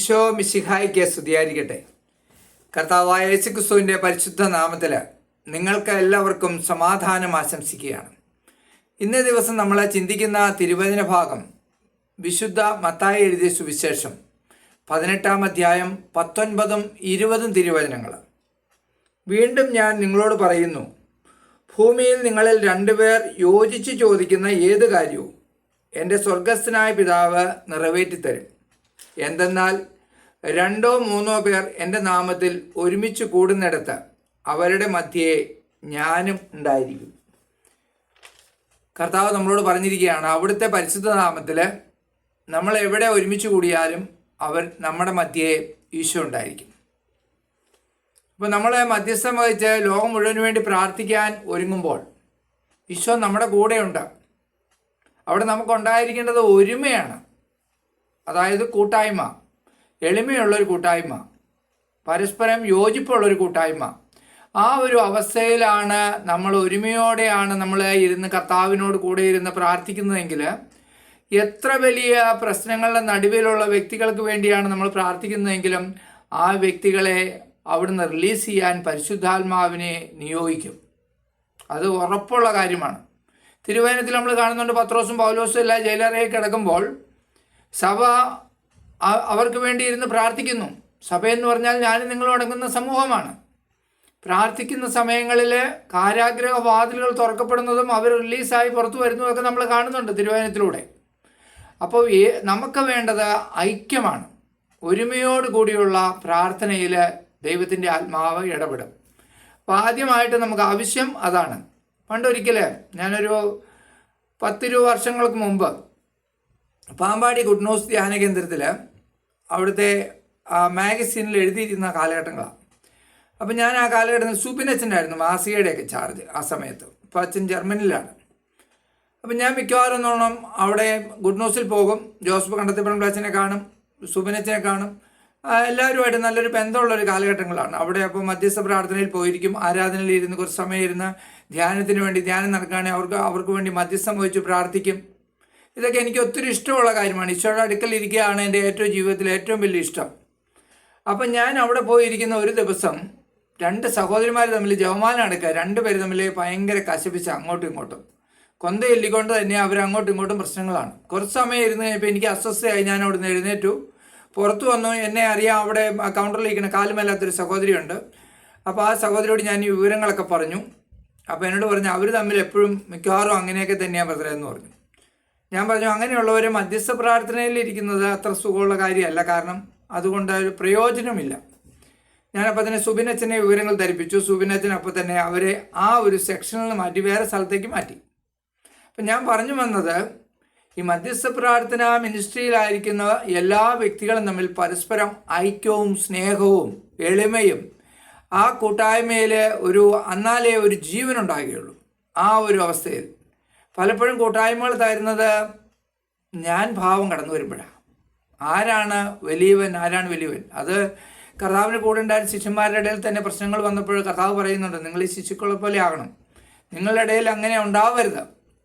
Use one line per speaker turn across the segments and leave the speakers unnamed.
ഈശോ മിശിഹായിക്ക് സ്തുതിയായിരിക്കട്ടെ. കർത്താവായ യേശുക്രിസ്തുവിന്റെ പരിശുദ്ധ നാമത്തിൽ നിങ്ങൾക്ക് എല്ലാവർക്കും സമാധാനം ആശംസിക്കുകയാണ്. ഇന്നേ ദിവസം നമ്മൾ ചിന്തിക്കുന്ന തിരുവചന ഭാഗം വിശുദ്ധ മത്തായി എഴുതിയ സുവിശേഷം പതിനെട്ടാം അധ്യായം പത്തൊൻപതും ഇരുപതും തിരുവചനങ്ങൾ വീണ്ടും ഞാൻ നിങ്ങളോട് പറയുന്നു ഭൂമിയിൽ നിങ്ങളിൽ രണ്ടുപേർ യോജിച്ച് ചോദിക്കുന്ന ഏത് കാര്യവും എന്റെ സ്വർഗസ്ഥനായ പിതാവ് നിറവേറ്റിത്തരും. എന്തെന്നാൽ രണ്ടോ മൂന്നോ പേർ എന്റെ നാമത്തിൽ ഒരുമിച്ച് കൂടുന്നിടത്ത് അവരുടെ മധ്യേ ഞാനും ഉണ്ടായിരിക്കും. കർത്താവ് നമ്മളോട് പറഞ്ഞിരിക്കുകയാണ് അവിടുത്തെ പരിശുദ്ധ നാമത്തിൽ നമ്മൾ എവിടെ ഒരുമിച്ച് കൂടിയാലും അവർ നമ്മുടെ മധ്യേ ഈശോ ഉണ്ടായിരിക്കും. അപ്പോൾ നമ്മൾ മധ്യസ്ഥം വഹിച്ച് ലോകം മുഴുവൻ വേണ്ടി പ്രാർത്ഥിക്കാൻ ഒരുങ്ങുമ്പോൾ ഈശോ നമ്മുടെ കൂടെയുണ്ട്. അവിടെ നമുക്കുണ്ടായിരിക്കേണ്ടത് ഒരുമയാണ്. അതായത് കൂട്ടായ്മ എളിമയുള്ളൊരു കൂട്ടായ്മ പരസ്പരം യോജിപ്പുള്ളൊരു കൂട്ടായ്മ. ആ ഒരു അവസ്ഥയിലാണ് നമ്മൾ ഒരുമയോടെയാണ് നമ്മൾ ഇരുന്ന് കർത്താവിനോട് കൂടെ ഇരുന്ന് പ്രാർത്ഥിക്കുന്നതെങ്കിൽ എത്ര വലിയ പ്രശ്നങ്ങളുടെ നടുവിലുള്ള വ്യക്തികൾക്ക് വേണ്ടിയാണ് നമ്മൾ പ്രാർത്ഥിക്കുന്നതെങ്കിലും ആ വ്യക്തികളെ അവിടുന്ന് റിലീസ് ചെയ്യാൻ പരിശുദ്ധാത്മാവിനെ നിയോഗിക്കും. അത് ഉറപ്പുള്ള കാര്യമാണ്. തിരുവനന്തപുരത്തിൽ നമ്മൾ കാണുന്നുണ്ട് പത്രോസും പൗലോസും എല്ലാം ജയിലറയിൽ കിടക്കുമ്പോൾ സഭ അവർക്ക് വേണ്ടി ഇരുന്ന് പ്രാർത്ഥിക്കുന്നു. സഭയെന്ന് പറഞ്ഞാൽ ഞാൻ നിങ്ങളും അടങ്ങുന്ന സമൂഹമാണ്. പ്രാർത്ഥിക്കുന്ന സമയങ്ങളിൽ കാരാഗ്രഹ വാതിലുകൾ തുറക്കപ്പെടുന്നതും അവർ റിലീസായി പുറത്തു വരുന്നതൊക്കെ നമ്മൾ കാണുന്നുണ്ട് തിരുവനന്തപുരത്തിലൂടെ അപ്പോൾ നമുക്ക് വേണ്ടത് ഐക്യമാണ്. ഒരുമയോട് കൂടിയുള്ള പ്രാർത്ഥനയിൽ ദൈവത്തിന്റെ ആത്മാവ് ഇടപെടും. അപ്പോൾ ആദ്യമായിട്ട് നമുക്ക് ആവശ്യം അതാണ്. പണ്ടൊരിക്കൽ ഞാനൊരു പത്തിരു വർഷങ്ങൾക്ക് മുമ്പ് പാമ്പാടി ന്യൂസ് ധ്യാന കേന്ദ്രത്തിൽ അവിടുത്തെ മാഗസീനിൽ എഴുതിയിരുന്ന കാലഘട്ടങ്ങളാണ്. അപ്പം ഞാൻ ആ കാലഘട്ടത്തിൽ സുബിനച്ചനായിരുന്നു മാസികയുടെയൊക്കെ ചാർജ് ആ സമയത്ത്. അപ്പോൾ അച്ഛൻ ജർമ്മനിയിലാണ്. അപ്പം ഞാൻ മിക്കവാറും നോണം അവിടെ ഗുഡ് ന്യൂസിൽ പോകും. ജോസഫ് കണ്ടത്തിപ്പുറം അച്ഛനെ കാണും സുബിനച്ചനെ കാണും. എല്ലാവരുമായിട്ട് നല്ലൊരു ബന്ധമുള്ളൊരു കാലഘട്ടങ്ങളാണ്. അവിടെ അപ്പോൾ മധ്യസ്ഥ പ്രാർത്ഥനയിൽ പോയിരിക്കും ആരാധനയിൽ ഇരുന്ന് കുറച്ച് സമയം ഇരുന്ന് ധ്യാനത്തിന് വേണ്ടി ധ്യാനം നടക്കുകയാണെങ്കിൽ അവർക്ക് അവർക്ക് വേണ്ടി മധ്യസ്ഥം വഹിച്ച് പ്രാർത്ഥിക്കും. ഇതൊക്കെ എനിക്ക് ഒത്തിരി ഇഷ്ടമുള്ള കാര്യമാണ്. ഈശോയുടെ അടുക്കൽ ഇരിക്കുകയാണ് എന്റെ ഏറ്റവും ജീവിതത്തിൽ ഏറ്റവും വലിയ ഇഷ്ടം. അപ്പം ഞാൻ അവിടെ പോയിരിക്കുന്ന ഒരു ദിവസം രണ്ട് സഹോദരിമാർ തമ്മിൽ ജവമാല നടക്കുക. രണ്ടുപേര് തമ്മിൽ ഭയങ്കര കശപിച്ച് അങ്ങോട്ടും ഇങ്ങോട്ടും. കൊന്ത എല്ലിക്കൊണ്ട് തന്നെ അവർ അങ്ങോട്ടും ഇങ്ങോട്ടും പ്രശ്നങ്ങളാണ്. കുറച്ച് സമയം ഇരുന്ന് കഴിഞ്ഞപ്പോൾ എനിക്ക് അസ്വസ്ഥയായി ഞാൻ അവിടെ നിന്ന് എഴുന്നേറ്റു. പുറത്തു വന്നു. എന്നെ അറിയാം അവിടെ കൗണ്ടറിൽ ഇരിക്കുന്ന കാലുമല്ലാത്തൊരു സഹോദരിയുണ്ട്. അപ്പോൾ ആ സഹോദരിയോട് ഞാൻ ഈ വിവരങ്ങളൊക്കെ പറഞ്ഞു. അപ്പോൾ എന്നോട് പറഞ്ഞു അവർ തമ്മിൽ എപ്പോഴും മിക്കവാറും അങ്ങനെയൊക്കെ തന്നെയാണ് ബ്രദറേ എന്ന് പറഞ്ഞു. ഞാൻ പറഞ്ഞു അങ്ങനെയുള്ളവർ മധ്യസ്ഥ പ്രാർത്ഥനയിൽ ഇരിക്കുന്നത് അത്ര സുഖമുള്ള കാര്യമല്ല. കാരണം അതുകൊണ്ട് ഒരു പ്രയോജനമില്ല. ഞാനപ്പോൾ തന്നെ സുബിനച്ചനെ വിവരങ്ങൾ ധരിപ്പിച്ചു. സുബിനച്ചൻ തന്നെ അവരെ ആ ഒരു സെക്ഷനിൽ മാറ്റി വേറെ സ്ഥലത്തേക്ക് മാറ്റി. അപ്പം ഞാൻ പറഞ്ഞു വന്നത് ഈ മധ്യസ്ഥ പ്രാർത്ഥന മിനിസ്ട്രിയിലായിരിക്കുന്ന എല്ലാ വ്യക്തികളും തമ്മിൽ പരസ്പരം ഐക്യവും സ്നേഹവും എളിമയും ആ കൂട്ടായ്മയിൽ ഒരു അന്നാലേ ഒരു ജീവനുണ്ടാകുകയുള്ളൂ. ആ ഒരു അവസ്ഥയിൽ. പലപ്പോഴും കൂട്ടായ്മകൾ തരുന്നത് ഞാൻ ഭാവം കടന്നു വരുമ്പോഴാണ് ആരാണ് വലിയവൻ ആരാണ് വലിയവൻ? അത് കർത്താവിന് കൂടെ ഉണ്ടായിരുന്ന ശിഷ്യന്മാരുടെ ഇടയിൽ തന്നെ പ്രശ്നങ്ങൾ വന്നപ്പോൾ കർത്താവ് പറയുന്നുണ്ട് നിങ്ങൾ ഈ ശിശുക്കളെ പോലെ ആകണം. നിങ്ങളുടെ ഇടയിൽ അങ്ങനെ ഉണ്ടാവരുത്.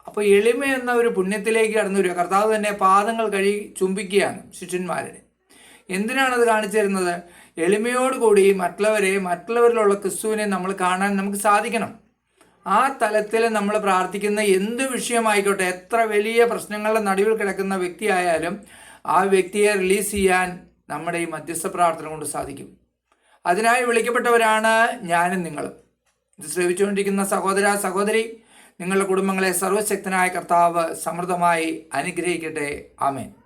അപ്പോൾ എളിമ എന്ന ഒരു പുണ്യത്തിലേക്ക് കടന്നു വരിക. കർത്താവ് തന്നെ പാദങ്ങൾ കഴുകി ചുംബിക്കുകയാണ് ശിഷ്യന്മാരുടെ എന്തിനാണത് കാണിച്ചു തരുന്നത്? എളിമയോടുകൂടി മറ്റുള്ളവരെ മറ്റുള്ളവരിലുള്ള ക്രിസ്തുവിനെ നമ്മൾ കാണാൻ നമുക്ക് സാധിക്കണം. ആ തലത്തിൽ നമ്മൾ പ്രാർത്ഥിക്കുന്ന എന്ത് വിഷയമായിക്കോട്ടെ എത്ര വലിയ പ്രശ്നങ്ങളുടെ നടുവിൽ കിടക്കുന്ന വ്യക്തിയായാലും ആ വ്യക്തിയെ റിലീസ് ചെയ്യാൻ നമ്മുടെ ഈ മധ്യസ്ഥ പ്രാർത്ഥന കൊണ്ട് സാധിക്കും. അതിനായി വിളിക്കപ്പെട്ടവരാണ് ഞാനും നിങ്ങളും. ഇത് ശ്രമിച്ചുകൊണ്ടിരിക്കുന്ന സഹോദര സഹോദരി നിങ്ങളുടെ കുടുംബങ്ങളെ സർവശക്തനായ കർത്താവ് സമൃദ്ധമായി അനുഗ്രഹിക്കട്ടെ. ആമേൻ.